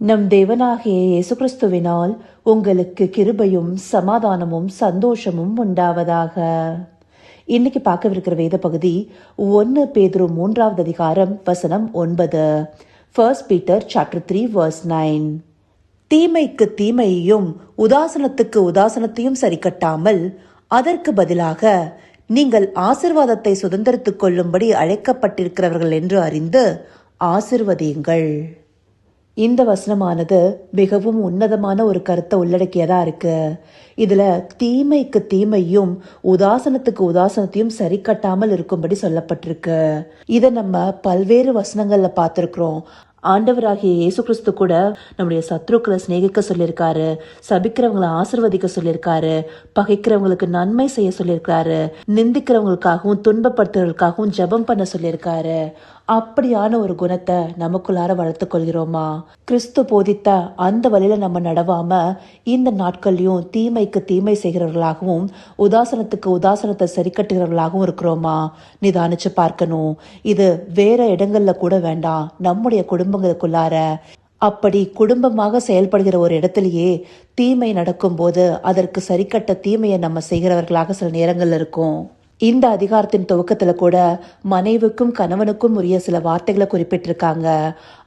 நம் தேவனாகிய இயேசு கிறிஸ்துவினால் உங்களுக்கு கிருபையும் சமாதானமும் சந்தோஷமும் உண்டாவதாக. இன்னைக்கு பார்க்கவிருக்கிற வேத பகுதி ஒன்று பேதுரு மூன்றாவது அதிகாரம் வசனம் ஒன்பது. First Peter chapter three verse nine தீமைக்கு தீமையையும் உதாசனத்துக்கு உதாசனத்தையும் சரிக்கட்டாமல் அதற்கு பதிலாக நீங்கள் ஆசிர்வாதத்தை சுதந்திரத்துக் கொள்ளும்படி அழைக்கப்பட்டிருக்கிறவர்கள் என்று அறிந்து ஆசிர்வதியுங்கள். இந்த வசனமானது மிகவும் உன்னதமான ஒரு கருத்தை உள்ளடக்கியதா இருக்கு. இதுல தீமைக்கு தீமையும் உதாசனத்துக்கு உதாசனத்தையும் சரி கட்டாமல் இருக்கும்படி சொல்லப்பட்டிருக்கு. இதை நம்ம பல்வேறு வசனங்கள்ல பார்த்துருக்குறோம். ஆண்டவராகிய இயேசு கிறிஸ்து கூட நம்முடைய சத்ருக்களை சிநேகிக்க சொல்லியிருக்காரு சபிக்கிறவங்களை ஆசிர்வதிக்க சொல்லியிருக்காரு பகைக்கிறவங்களுக்கு நன்மை செய்ய சொல்லியிருக்காரு நிந்திக்கிறவங்களுக்காகவும் துன்பப்படுத்துறவங்களுக்காகவும் ஜெபம் பண்ண சொல்லியிருக்காரு. அப்படியான ஒரு குணத்தை நமக்குள்ளார வளர்த்துக்கொள்கிறோமா கிறிஸ்து போதித்த அந்த வழியில நம்ம நடவாம இந்த நாட்கள்லயும் தீமைக்கு தீமை செய்கிறவர்களாகவும் உதாசனத்துக்கு உதாசனத்தை சரி கட்டுகிறவர்களாகவும் இருக்கிறோமா? நிதானிச்சு பார்க்கணும். இது வேற இடங்கள்ல கூட வேண்டாம். நம்முடைய குடும்பங்களுக்குள்ளார. அப்படி குடும்பமாக செயல்படுகிற ஒரு இடத்துலயே தீமை நடக்கும்போது அதற்கு சரிக்கட்ட தீமையை நம்ம செய்கிறவர்களாக சில நேரங்கள் இருக்கும். இந்த அதிகாரத்தின் துவக்கத்துல கூட மனைவிக்கும் கணவனுக்கும் உரிய சில வார்த்தைகளை குறிப்பிட்டிருக்காங்க.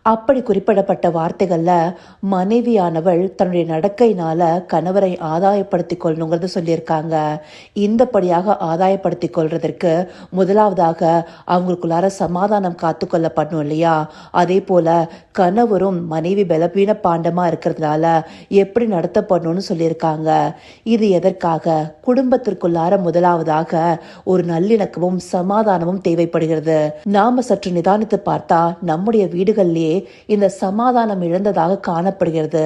அப்படி குறிப்பிடப்பட்ட வார்த்தைகளில் மனைவியானவள் தன்னுடைய நடக்கையினால கணவரை ஆதாயப்படுத்திக் கொள்ளணுங்கிறது சொல்லியிருக்காங்க. இந்தபடியாக ஆதாயப்படுத்திக் கொள்றதற்கு முதலாவதாக அவங்களுக்குள்ளார சமாதானம் காத்துக்கொள்ள பண்ணும் இல்லையா? அதே போல கணவரும் மனைவி பலவீன பாண்டமா இருக்கிறதுனால எப்படி நடத்தப்படணும்னு சொல்லியிருக்காங்க. இது எதற்காக? குடும்பத்திற்குள்ளார முதலாவதாக ஒரு நல்லிணக்கமும் சமாதானமும் தேவைப்படுகிறது. நாம சற்று நிதானித்து பார்த்தா நம்முடைய வீடுகள்லேயே இந்த சமாதானம் இழந்ததாக காணப்படுகிறது.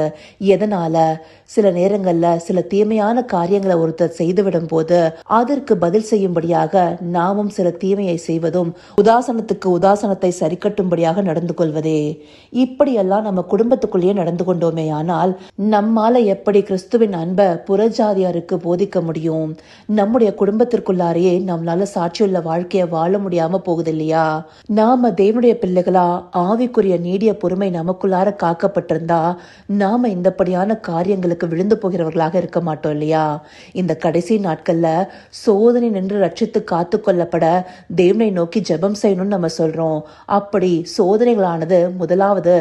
எதனால? சில நேரங்கள்ல சில தீமையான காரியங்களை ஒருத்தர் செய்துவிடும் போது அதற்கு பதில் செய்யும்படியாக நாமும் சில தீமையை செய்வதும் உதாசனத்துக்கு உதாசனத்தை சரிக்கட்டும்படியாக நடந்து கொள்வதே. இப்படியெல்லாம் நம்ம குடும்பத்துக்குள்ளேயே நடந்து கொண்டோமே ஆனால் நம்மால எப்படி கிறிஸ்துவின் அன்பை புறஜாதியாருக்கு போதிக்க முடியும்? நம்முடைய குடும்பத்திற்குள்ளாரையே நம்மளால சாட்சியுள்ள வாழ்க்கையை வாழ முடியாம போகுது இல்லையா? நாம தேவனுடைய பிள்ளைகளா ஆவிக்குரிய நீ நீடிய பொறுமை நமக்குள்ளார காக்கப்பட்டிருந்தா நாம இந்தப்படியான காரியங்களுக்கு விழுந்து போகிறவர்களாக இருக்க மாட்டோம் இல்லையா? இந்த கடைசி நாட்கள்ல சோதனை நின்று ரட்சித்து காத்து கொள்ளப்பட தேவனை நோக்கி ஜெபம் செய்யணும்னு நம்ம சொல்றோம். அப்படி சோதனைகளானது முதலாவது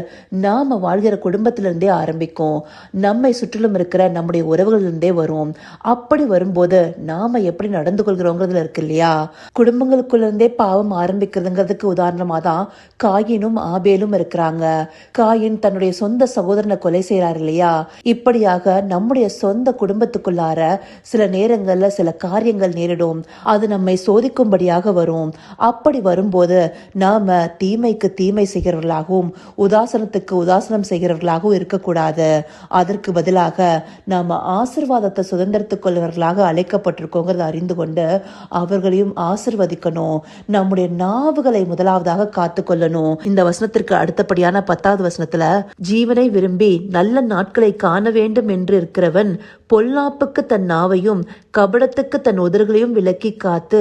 நாம வாழ்கிற குடும்பத்திலிருந்தே ஆரம்பிக்கும். நம்மை சுற்றிலும் இருக்கிற நம்முடைய உறவுகளிலிருந்தே வரும். அப்படி வரும்போது நாம எப்படி நடந்து கொள்கிறோங்கிறதுல இருக்கு இல்லையா? குடும்பங்களுக்குள்ள இருந்தே பாவம் ஆரம்பிக்கிறதுங்கிறதுக்கு உதாரணமா தான் காயினும் ஆபேலும் இருக்கிறாங்க காயின் தன்னுடைய சொந்த சகோதரனை கொலை செய்யறாரு இல்லையா? இப்படியாக நம்முடைய சொந்த குடும்பத்துக்குள்ளார சில நேரங்கள்ல சில காரியங்கள் நேரிடும். அது நம்மை சோதிக்கும்படியாக வரும். அப்படி வரும்போது நாம தீமைக்கு தீமை செய்கிறவர்களாகவும் உதாசனத்துக்கு உதாசனம் செய்கிறவர்களாகவும் இருக்கக்கூடாது. அதற்கு பதிலாக நாம ஆசிர்வாதத்தை சுதந்திரத்துக் கொள்வர்களாக அழைக்கப்பட்டிருக்கோங்கிறத அறிந்து கொண்டு அவர்களையும் ஆசிர்வதிக்கணும். நம்முடைய நாவுகளை முதலாவதாக காத்துக்கொள்ளணும் இந்த வசனத்திற்கு அடுத்தபடியான பத்தாவது வசனத்துல ஜீவனை விரும்பி நல்ல நாட்களை காண வேண்டும் என்று இருக்கிறவன் பொல்லாப்புக்கு தன் நாவையும் கபடத்துக்கு தன் உதர்களையும் விலக்கி காத்து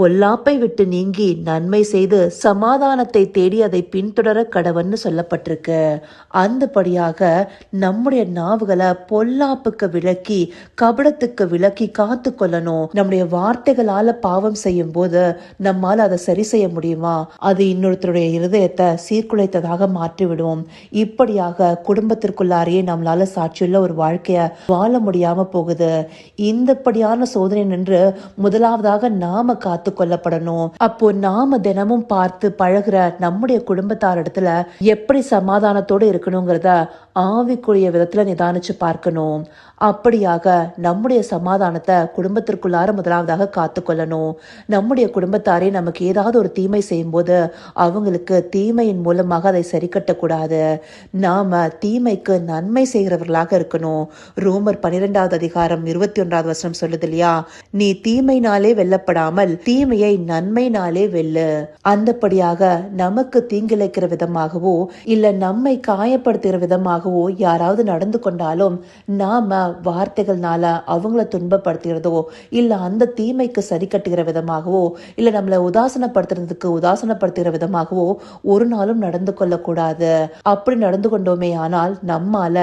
பொல்லாப்பை விட்டு நீங்கி நன்மை செய்து சமாதானத்தை தேடி அதை பின்தொடர கடவன்னு சொல்லப்பட்டிருக்கு. அந்தபடியாக நம்முடைய நாவுகளை பொல்லாப்புக்கு விலக்கி கபடத்துக்கு விலக்கி காத்து கொள்ளணும். நம்முடைய வார்த்தைகளால பாவம் செய்யும் போது நம்மால் அதை சரி செய்ய முடியுமா? அது இன்னொருத்தருடைய இருதயத்தை சீர்குலைத்ததாக மாற்றி விடுவோம் இப்படியாக குடும்பத்திற்குள்ளாரையே நம்மளால சாட்சியுள்ள ஒரு வாழ்க்கைய வாழ முடியாம போகுது. இந்தப்படியான சோதனை நின்று முதலாவதாக நாம காத்து கொள்ளப்படணும். அப்போ நாம தினமும் பார்த்து பழகுற நம்முடைய குடும்பத்தார் இடத்துல எப்படி சமாதானத்தோடு இருக்கணுங்கிறத ஆவிக்குரிய விதத்துல நிதானிச்சு பார்க்கணும். அப்படியாக நம்முடைய சமாதானத்தை குடும்பத்திற்குள்ளார முதலாவதாக காத்து கொள்ளணும். நம்முடைய குடும்பத்தாரே நமக்கு ஏதாவது ஒரு தீமை செய்யும்போது அவங்களுக்கு தீமையின் மூலமாக அதை சரி கட்டக்கூடாது நாம தீமைக்கு நன்மை செய்கிறவர்களாக இருக்கணும். ரோமர் பனிரெண்டாவது அதிகாரம் இருபத்தி ஒன்றாவது வசனம் சொல்லுது இல்லையா? நீ தீமைனாலே வெல்லப்படாமல் தீமையை நன்மைனாலே வெல்லு. அந்தபடியாக நமக்கு தீங்கிழைக்கிற விதமாகவோ இல்ல நம்மை காயப்படுத்துகிற விதமாகவோ யாராவது நடந்து கொண்டாலும் நாம வார்த்தைகள்னால அவங்கள துன்பப்படுத்துகிறதோ இல்ல அந்த தீமைக்கு சரி கட்டுகிற விதமாகவோ இல்ல நம்மளை உதாசனப்படுத்துறதுக்கு உதாசனப்படுத்துகிற விதமாகவோ ஒரு நாளும் நடந்து கொள்ளக்கூடாது. கொள்ளக்கூடாது அப்படி நடந்து கொண்டோமே ஆனால் நம்மால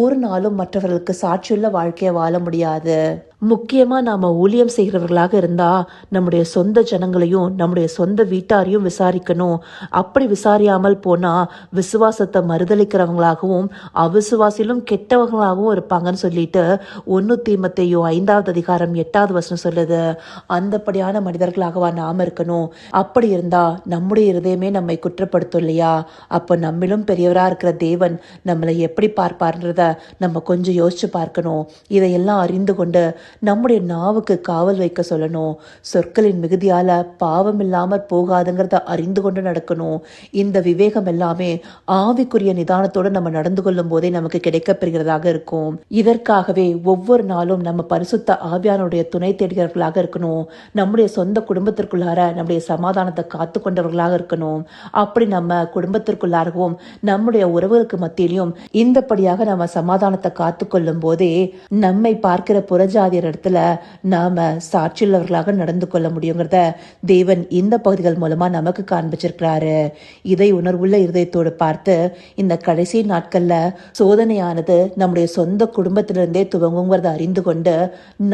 ஒரு நாளும் மற்றவர்களுக்கு சாட்சியுள்ள வாழ்க்கையை வாழ முடியாது. முக்கியமாக நாம் ஊழியம் செய்கிறவர்களாக இருந்தால் நம்முடைய சொந்த ஜனங்களையும் நம்முடைய சொந்த வீட்டாரையும் விசாரிக்கணும். அப்படி விசாரியாமல் போனால் விசுவாசத்தை மறுதளிக்கிறவங்களாகவும் அவிசுவாசிலும் கெட்டவங்களாகவும் இருப்பாங்கன்னு சொல்லிட்டு ஒன்று தீமத்தையோ ஐந்தாவது அதிகாரம் எட்டாவது வசனம் சொல்லுது. அந்தப்படியான மனிதர்களாகவா நாம இருக்கணும்? அப்படி இருந்தால் நம்முடைய இருதயமே நம்மை குற்றப்படுத்தும் இல்லையா? அப்போ நம்மிலும் பெரியவராக இருக்கிற தேவன் நம்மளை எப்படி பார்ப்பார்ன்றத நம்ம கொஞ்சம் யோசிச்சு பார்க்கணும். இதையெல்லாம் அறிந்து கொண்டு நம்முடைய நாவுக்கு காவல் வைக்க சொல்லணும். சொற்களின் மிகுதியால பாவம் இல்லாமற் போகாதுங்கிறத அறிந்து கொண்டு நடக்கணும். இந்த விவேகம் எல்லாமே ஆவிக்குரிய நிதானத்தோடு நம்ம நடந்து கொள்ளும் போதே நமக்கு கிடைக்கப்பெறுகிறதாக இருக்கும். இதற்காகவே ஒவ்வொரு நாளும் நம்ம பரிசுத்த ஆவியானுடைய துணை தேடுகிறவர்களாக இருக்கணும். நம்முடைய சொந்த குடும்பத்திற்குள்ளார நம்முடைய சமாதானத்தை காத்து கொண்டவர்களாக இருக்கணும். அப்படி நம்ம குடும்பத்திற்குள்ளாகவும் நம்முடைய உறவுகளுக்கு மத்தியிலும் இந்தபடியாக நம்ம சமாதானத்தை காத்து கொள்ளும் போதே நம்மை பார்க்கிற புறஜாதி புறஜாதியர் இடத்துல நாம சாட்சியுள்ளவர்களாக நடந்து கொள்ள முடியுங்கிறத தேவன் இந்த பகுதிகள் மூலமா நமக்கு காண்பிச்சிருக்கிறாரு. இதை உணர்வுள்ள இருதயத்தோடு பார்த்து இந்த கடைசி நாட்கள்ல சோதனையானது நம்முடைய சொந்த குடும்பத்திலிருந்தே துவங்குங்கிறத அறிந்து கொண்டு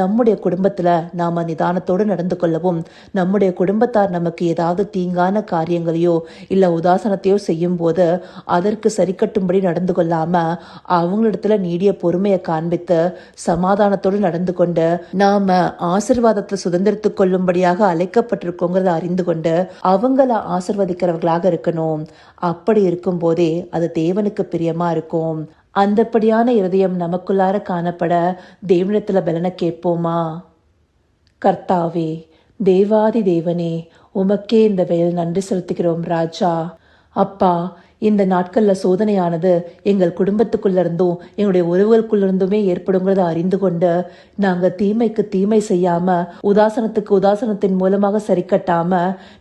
நம்முடைய குடும்பத்துல நாம நிதானத்தோடு நடந்து கொள்ளவும் நம்முடைய குடும்பத்தார் நமக்கு ஏதாவது தீங்கான காரியங்களையோ இல்ல உதாசனத்தையோ செய்யும் போது அதற்கு சரி கட்டும்படி நடந்து கொள்ளாம அவங்களிடத்துல நீடிய பொறுமையை காண்பித்து சமாதானத்தோடு நடந்து கொண்டு நாம ஆசிர்வாதத்தை சுதந்திரத்துக் கொள்ளும்படியாக அழைக்கப்பட்டிருக்கோங்கிறத அறிந்து கொண்டு அவங்கள ஆசிர்வதிக்கிறவர்களாக இருக்கணும். அப்படி இருக்கும் போதே அது தேவனுக்கு பிரியமா இருக்கும். அந்தப்படியான இருதயம் நமக்குள்ளார காணப்பட தேவனிடத்துல பலனை கேட்போமா? கர்த்தாவே தேவாதி தேவனே உமக்கே இந்த வேல் நன்றி செலுத்துகிறோம் ராஜா. அப்பா இந்த நாட்கள்ல சோதனையானது எங்கள் குடும்பத்துக்குள்ள இருந்தும் எங்களுடைய உறவுகளுக்குள்ள இருந்துமே ஏற்படுங்கிறத அறிந்து கொண்டு நாங்க தீமைக்கு தீமை செய்யாம உதாசனத்துக்கு உதாசனத்தின் மூலமாக சரி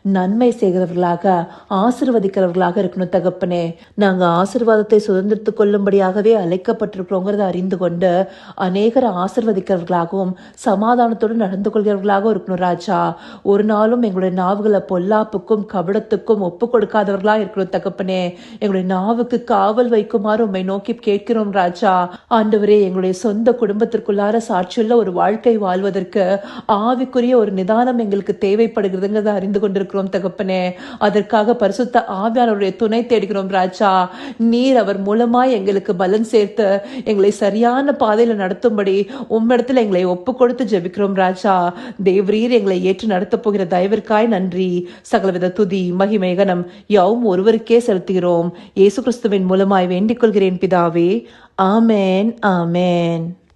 நன்மை செய்கிறவர்களாக ஆசிர்வதிக்கிறவர்களாக இருக்கணும் தகப்பனே. நாங்க ஆசிர்வாதத்தை சுதந்திரத்துக் கொள்ளும்படியாகவே அழைக்கப்பட்டிருக்கிறோங்கிறத அறிந்து கொண்டு அநேகரை ஆசிர்வதிக்கிறவர்களாகவும் சமாதானத்தோடு நடந்து கொள்கிறவர்களாகவும் இருக்கணும் ராஜா. ஒரு நாளும் எங்களுடைய நாவுகளை பொல்லாப்புக்கும் கபடத்துக்கும் ஒப்பு கொடுக்காதவர்களா இருக்கணும் தகப்பனே. எங்களுடைய நாவுக்கு காவல் வைக்குமாறு உண்மை நோக்கி கேட்கிறோம் ராஜா. ஆண்டவரே எங்களுடைய சொந்த குடும்பத்திற்குள்ளார சாட்சியுள்ள ஒரு வாழ்க்கை வாழ்வதற்கு ஆவிக்குரிய ஒரு நிதானம் எங்களுக்கு தேவைப்படுகிறதுங்கிறத அறிந்து கொண்டிருக்கிறோம் தகப்பனே. அதற்காக பரிசுத்த ஆவியானவருடைய துணை தேடுகிறோம் ராஜா. நீர் அவர் மூலமாய் எங்களுக்கு பலன் சேர்த்து எங்களை சரியான பாதையில நடத்தும்படி உம்மிடத்தில் எங்களை ஒப்பு கொடுத்து ஜெபிக்கிறோம் ராஜா. தேவரீர் எங்களை ஏற்று நடத்தப் போகிற தயவிற்காய் நன்றி. சகலவித துதி மகிமை கனம் யாவும் ஒருவருக்கே செலுத்துகிறோம். இயேசு கிறிஸ்துவின் மூலமாய் வேண்டிக் கொள்கிறேன் பிதாவே. ஆமேன் ஆமேன்.